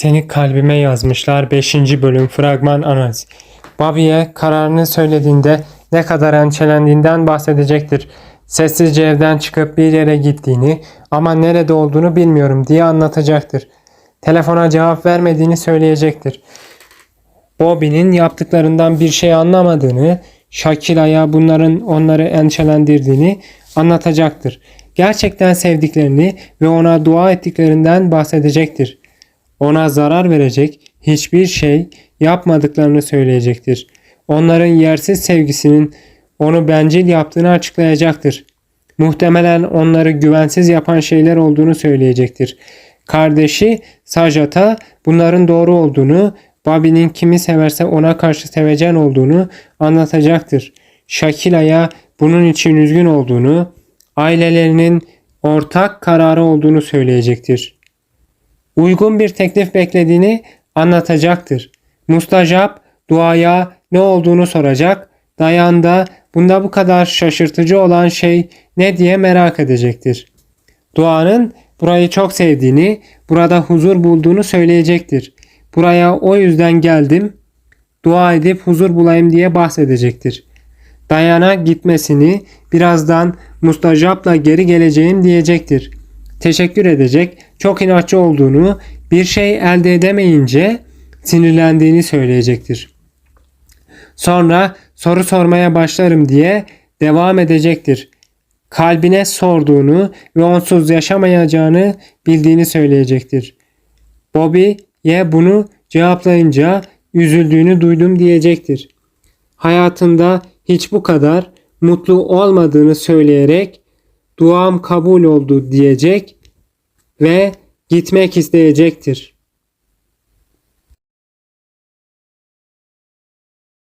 Seni kalbime yazmışlar 5. bölüm fragman analiz. Bobby'ye kararını söylediğinde ne kadar endişelendiğinden bahsedecektir. Sessizce evden çıkıp bir yere gittiğini ama nerede olduğunu bilmiyorum diye anlatacaktır. Telefona cevap vermediğini söyleyecektir. Bobby'nin yaptıklarından bir şey anlamadığını, Shakira'ya bunların onları endişelendirdiğini anlatacaktır. Gerçekten sevdiklerini ve ona dua ettiklerinden bahsedecektir. Ona zarar verecek hiçbir şey yapmadıklarını söyleyecektir. Onların yersiz sevgisinin onu bencil yaptığını açıklayacaktır. Muhtemelen onları güvensiz yapan şeyler olduğunu söyleyecektir. Kardeşi Sajat'a bunların doğru olduğunu, Bobby'nin kimi severse ona karşı sevecen olduğunu anlatacaktır. Shakila'ya bunun için üzgün olduğunu, ailelerinin ortak kararı olduğunu söyleyecektir. Uygun bir teklif beklediğini anlatacaktır. Mustajap duaya ne olduğunu soracak. Dayan da bunda bu kadar şaşırtıcı olan şey ne diye merak edecektir. Duanın burayı çok sevdiğini, burada huzur bulduğunu söyleyecektir. Buraya o yüzden geldim, dua edip huzur bulayım diye bahsedecektir. Dayana gitmesini, birazdan mustajapla geri geleceğim diyecektir. Teşekkür edecek, çok inatçı olduğunu, bir şey elde edemeyince sinirlendiğini söyleyecektir. Sonra soru sormaya başlarım diye devam edecektir. Kalbine sorduğunu ve onsuz yaşamayacağını bildiğini söyleyecektir. Bobby'ye bunu cevaplayınca üzüldüğünü duydum diyecektir. Hayatında hiç bu kadar mutlu olmadığını söyleyerek duam kabul oldu diyecek ve gitmek isteyecektir.